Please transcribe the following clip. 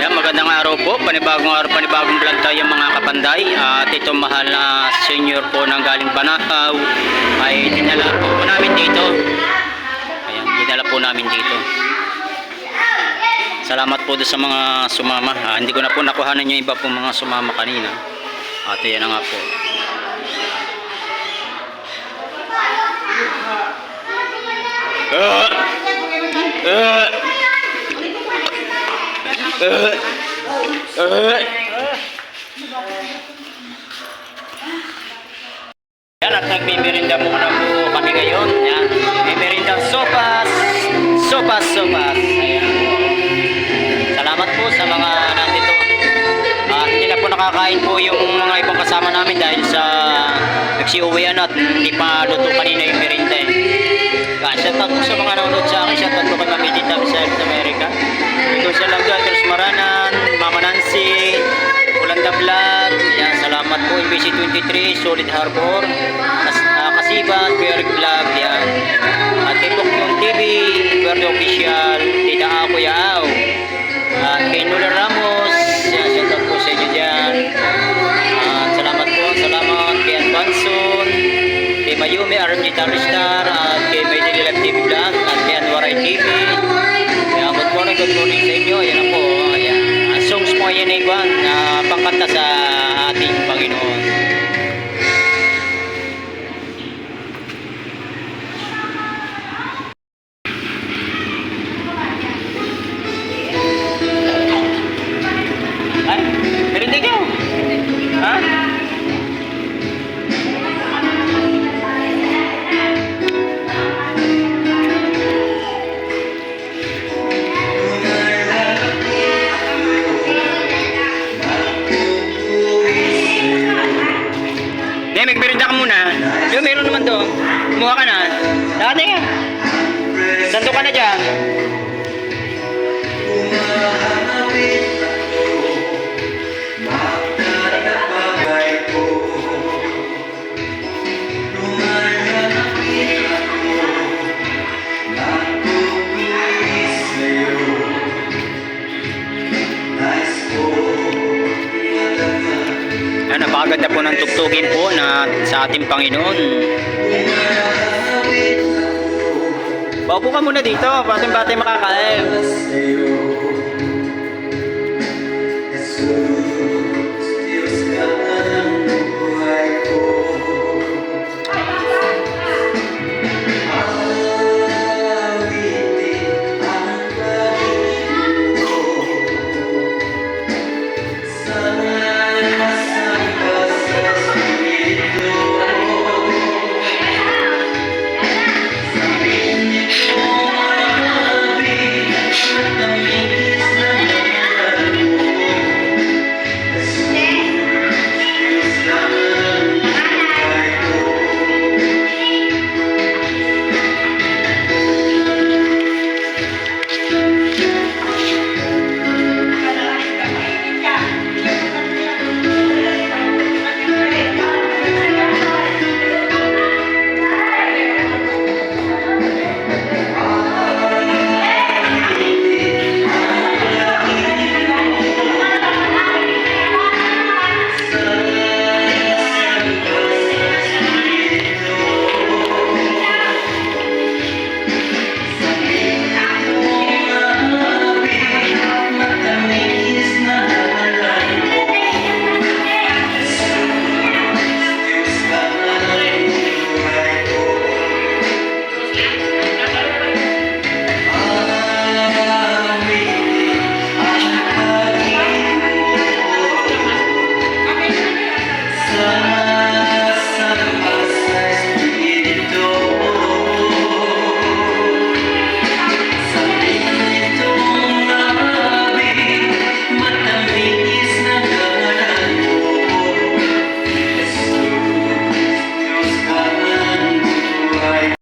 Yan, magandang araw po. Panibagong araw, panibagong vlog tayo mga kapanday. At ito mahal na senior po ng galing Panakaw ay dinala po namin dito. Ayan, dinala po namin dito. Salamat po sa mga sumama. Ah, hindi ko na po nakuhanan yung iba po mga sumama kanina. At yan na nga po. Ah! Ah! Ah! Ah! Yan at nagmimirinda muna po kami ngayon. Yan. May merinda sopas. Sopas, sopas. Ayan. Salamat po sa mga nandito. At hindi na po nakakain po yung mga ibang kasama namin dahil sa nagsiuwian at hindi pa luto kanina yung merinda eh. Kaya shout out po sa mga nanonood sa akin. Shout out po kay Mami Dita sa South America. Ikaw sa Langga, Terus Maranan, Mama Nancy, Ulanda Vlog. Yan, salamat po. MBC 23, Solid Harbor, Kas uh, Kasiban, Kuya Vlog. Yan. Good morning, sa inyo. Ayan po, ayan. Ang songs mo yan ay kwan, na pangkanta sa Hindi, magmerinda ka muna. Yung meron naman doon. Kumuha ka na. Dati yan. Santo ka na dyan. Napakaganda po ng tugtugin po na sa ating Panginoon. Baupo ka muna dito, pating batay makakain.